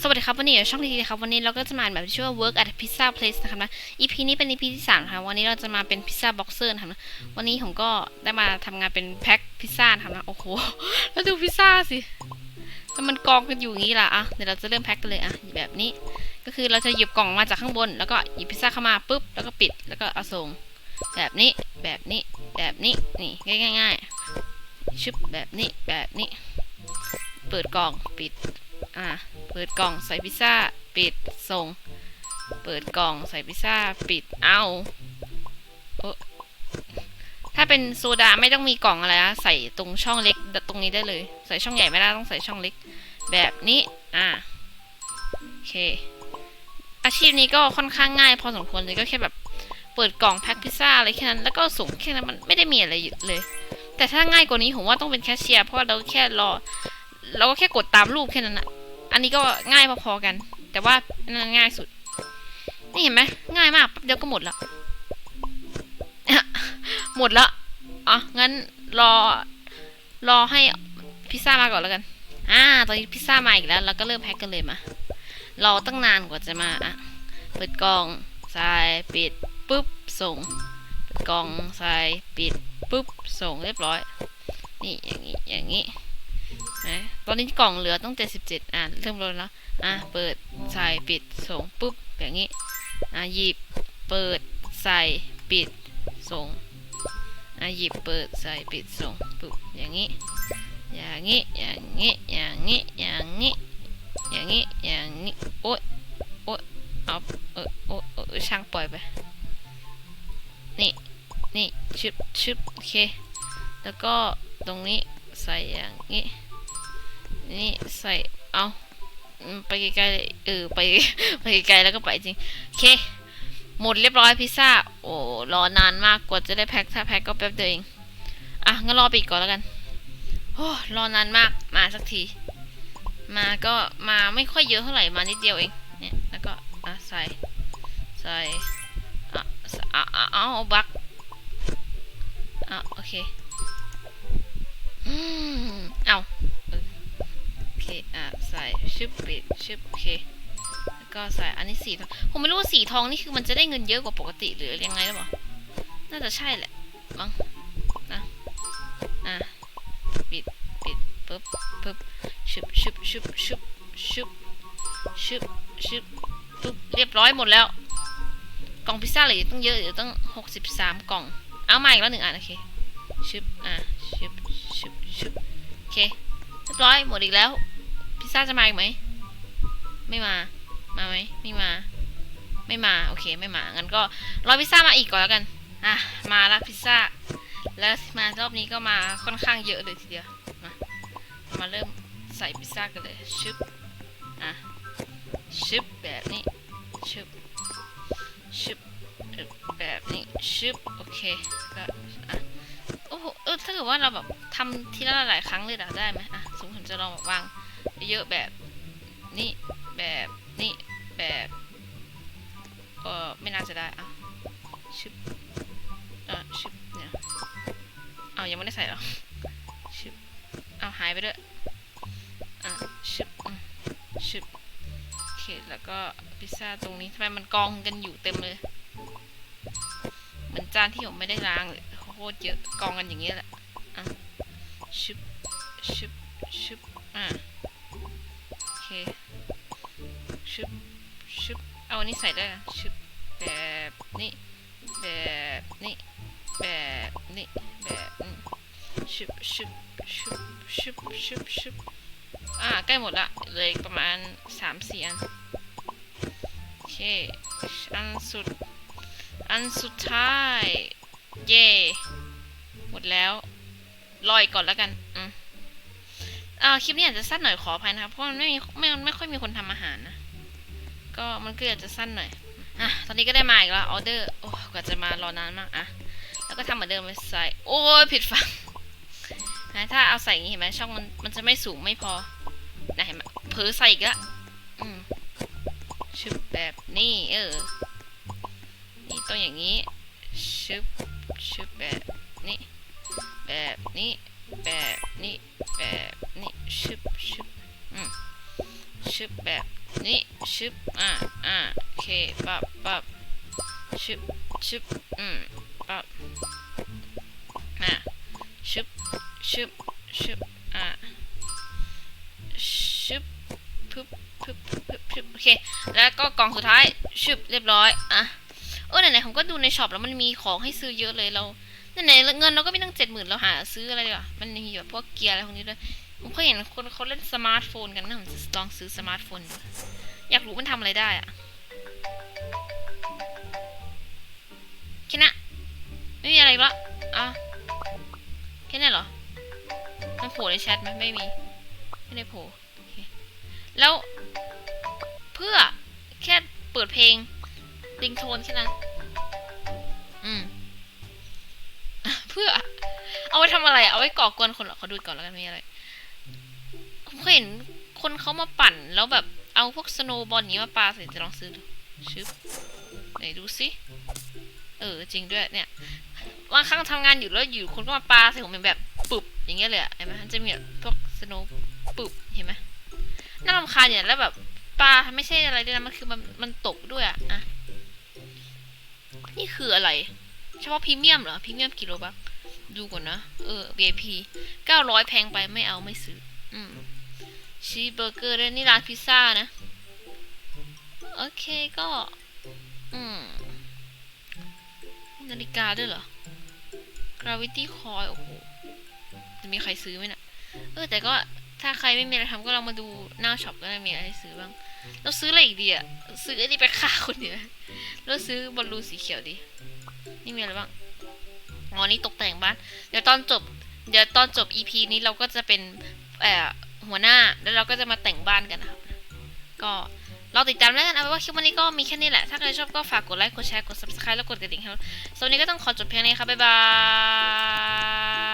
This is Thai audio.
สวัสดีครับวันนี้อยู่ช่องดีๆครับวันนี้เราก็จะมาแบบชื่อว่า work at pizza place นะครับนะ EP นี้เป็น EP ที่สามนะวันนี้เราจะมาเป็นพิซซ่าบ็อกเซอร์นะครับนะวันนี้ผมก็ได้มาทำงานเป็นแพ็คพิซซ่านะครับนะโอ้โหแล้วดูพิซซ่าสิแล้วมันกองกันอยู่อย่างนี้ล่ะอะเดี๋ยวเราจะเริ่มแพ็คกันเลยอะแบบนี้ ก็คือเราจะหยิบกล่องมาจากข้างบน แล้วก็หยิบพิซซ่าเข้ามาปุ๊บแล้วก็ปิดแล้วก็เอาส่งแบบนี้แบบนี้แบบนี้นี่ง่ายง่ายๆชึบแบบนี้แบบนี้ เปิดกล่องปิด อ่าเปิดกล่องใส่พิซซ่า ปิด ส่ง เปิดกล่องใส่พิซซ่า ปิด เอาโอถ้าเป็นโซดาไม่ต้องมีกล่องอะไรนะใส่ตรงช่องเล็กตรงนี้ได้เลย ใส่ช่องใหญ่ไม่ได้ต้องใส่ช่องเล็ก แบบนี้ อ่าโอเค อาชีพนี้ก็ค่อนข้างง่าย พอสมควรเลยก็แค่แบบเปิดกล่องแพ็คพิซซ่าอะไรแค่นั้น แล้วก็ส่งแค่นั้นมันไม่ได้มีอะไรเลย แต่ถ้าง่ายกว่านี้ผมว่าต้องเป็นแคชเชียร์เพราะเราแค่รอ เราก็แค่กดตามรูปแค่นั้นอะ อันนี้ก็ง่ายพอๆกัน แต่ว่านนั้นง่ายสุด นี่เห็นไหมง่ายมากแป๊บเดี๋ยวก็หมดละหมดละอะงั้นรอรอให้พิซซ่ามาก่อนแล้วกัน อ่า ตอนนี้พิซซ่ามาอีกแล้ว เราก็เริ่มแพ็คกันเลยมา รอตั้งนานกว่าจะมาอะเปิดกล่องใส่ปิดปุ๊บส่ง เปิดกล่องใส่ปิดปุ๊บส่งเรียบร้อย นี่อย่างนี้อย่างนี้ นะตอนนี้กล่องเหลือต้องเจ็ดสิบเจ็ดอะเริ่มลดแล้ว อะ เปิด ใส่ ปิด ส่ง ปุ๊บอย่างนี้ อะ หยิบ เปิด ใส่ ปิด ส่ง อะ หยิบ เปิด ใส่ ปิด ส่ง ปุ๊บ อย่างนี้ อย่างนี้ อย่างนี้ อย่างนี้ อย่างนี้ อย่างนี้ อย่างนี้ โอ๊ยโอ๊ยเอาเออโอ๊ยเออช่างปล่อยไป นี่ นี่ชึบชึบโอเค แล้วก็ตรงนี้ใส่อย่างนี้ นี่ใส่เอาไปไกลๆเออไปไปไกลๆแล้วก็ไปจริงโอเคหมดเรียบร้อยพิซซ่าโอ้รอนานมากกว่าจะได้แพ็คถ้าแพ็คก็แป๊บเดียวเองอะงั้นรอไปอีกก่อนแล้วกันโอ้รอนานมากมาสักที มาก็มาไม่ค่อยเยอะเท่าไหร่มานิดเดียวเองเนี่ยแล้วก็อะใส่ใส่อะอะอะเอาบักอะโอเคอืมเอา เคอะใส่ชึบปิดชึบโอเคแล้วก็ใส่อันนี้สีทองผมไม่รู้ว่าสีทองนี่คือมันจะได้เงินเยอะกว่าปกติหรือยังไงหรือเปล่าน่าจะใช่แหละมั้งนะอะปิดปิดปึ๊บปึ๊บชึบชึบชึบชึบชึบชึบชึบปึ๊บเรียบร้อยหมดแล้ว กล่องพิซซ่าเหลือต้องเยอะเดี๋ยวต้องหกสิบสามกล่อง เอามาอีกแล้วหนึ่งอันโอเคชึบอะชึบชึบชึบโอเคเรียบร้อยหมดอีกแล้ว พิซซ่าจะมาอีกไหม ไม่มา มาไหมไม่มา ไม่มา โอเค ไม่มา งั้นก็รอพิซซ่ามาอีกก่อนแล้วกัน อะ มาละพิซซ่า แล้วมารอบนี้ก็มาค่อนข้างเยอะเลยทีเดียว มา มาเริ่มใส่พิซซ่ากันเลย ชึบ อะ ชึบแบบนี้ ชึบ ชึบ แบบนี้ ชึบ โอเค ก็ อะโอ้โห เออถ้าเกิดว่าเราแบบทำทีละหลายครั้งเลยได้ไหมอะสมมติผมจะลองแบบวาง เยอะแบบนี้แบบนี้แบบเออไม่น่าจะได้อะชึบเออชึบเนี่ยเอายังไม่ได้ใส่หรอชึบเอาหายไปด้วยอะชึบชึบโอเคแล้วก็พิซซ่าตรงนี้ทำไมมันกองกันอยู่เต็มเลยเหมือนจานที่ผมไม่ได้ล้างเลยโคตรเยอะกองกันอย่างเงี้ยแหละอะชึบชึบชึบอะ ชึบชึบเอาอันนี้ใส่ได้นะชึบแบบนี้แบบนี้แบบนี้แบบนี้ชึบชึบชึบชึบชึบชึบอะใกล้หมดละเลยประมาณสามสี่อันโอเคอันสุดอันสุดท้าย เย่หมดแล้วรออีกก่อนแล้วกัน อืม อ่าคลิปนี้อาจจะสั้นหน่อยขออภัยนะครับ เพราะมันไม่มีไม่ไม่ค่อยมีคนทำอาหารนะ ก็มันก็อาจจะสั้นหน่อย อะ ตอนนี้ก็ได้มาอีกแล้วออเดอร์ โอ้กว่าจะมารอนานมากอะ แล้วก็ทำเหมือนเดิมไปใส่ โอ้ยผิดฝั่งนะถ้าเอาใส่อย่างนี้เห็นไหมช่องมันมันจะไม่สูงไม่พอ นะเห็นไหมเผลอใส่อีกล้วอืมชึบแบบนี้ เออ นี่ต้องอย่างนี้ ชึบชึบแบบนี้ แบบนี้ แบบนี้ แบบ ชึบชึบอืมชึบแบบนี้ชึบอ่าอ่าโอเคปับปับชึบชึบอืมปับอ่าชึบชึบชึบอ่าชึบพึบพึบพึบพึบพึบโอเคแล้วก็กล่องสุดท้ายชึบเรียบร้อยอะเออไหนๆผมก็ดูในช็อปแล้วมันมีของให้ซื้อเยอะเลยเราไหนๆเงินเราก็มีตั้งเจ็ดหมื่นเราหาซื้ออะไรดีกว่ามันมีแบบพวกเกียร์อะไรพวกนี้ด้วย ผมเคยเห็นคนเขาเล่นสมาร์ทโฟนกันนะผมจะลองซื้อสมาร์ทโฟนดูอยากรู้มันทำอะไรได้อะแค่นั้นไม่มีอะไรละอะแค่นั้นเหรอ มันโผล่ในแชทไหมไม่มี ไม่ได้โผล่แล้ว เพื่อแค่เปิดเพลงริงโทนแค่นั้น อืม เพื่อ เอาไว้ทำอะไร เอาไว้ก่อกวนคนเหรอขอดูก่อนแล้วกันมีอะไร เคยเห็นคนเขามาปั่นแล้วแบบเอาพวกสโนบอลนี้มาปาใส่จะลองซื้อดูชึบไหนดูสิเออจริงด้วยเนี่ยบางครั้งทำงานอยู่แล้วอยู่คนก็มาปาใส่ผมเป็นแบบปุบอย่างเงี้ยเลยอะเห็นไหมมันจะมีแบบพวกสโนปุบเห็นไหมน่ารำคาญเนี่ยแล้วแบบปลาไม่ใช่อะไรด้วยนะมันคือมันมันตกด้วยอะอะนี่คืออะไร เฉพาะพรีเมียมเหรอพรีเมียมกิโลบักดูก่อนนะ เออ VIP เก้าร้อยแพงไปไม่เอาไม่ซื้อ อืม ชีสเบอร์เกอร์ด้วยนี่ร้านพิซซ่านะ โอเคก็ อืม นาฬิกาด้วยเหรอ gravity coil โอ้โห จะมีใครซื้อไหมนะ่ะ เออ แต่ก็ถ้าใครไม่มีอะไรทำก็ลองมาดูหน้าช็อปก็ได้มีอะไรซื้อบ้าง เราซื้ออะไรอีกดีอะซื้ออ้นี่ไปฆ่าคนเดียวแล้วซื้อบอลลูนสีเขียวดี นี่มีอะไรบ้างอ๋อนี่ตกแต่งบ้าน เดี๋ยวตอนจบ เดี๋ยวตอนจบ EP นี้เราก็จะเป็นเอ่อ หัวหน้า แล้วเราก็จะมาแต่งบ้านกันนะครับ ก็เราติดตามแล้วกันเอาเป็นว่าคลิปวันนี้ก็มีแค่นี้แหละ ถ้าใครชอบก็ฝากกดไลค์ กดแชร์ กด subscribe แล้วกดกระดิ่งให้เราสำหรับวันนี้ก็ต้องขอจบเพียงนี้ครับบ๊ายบาย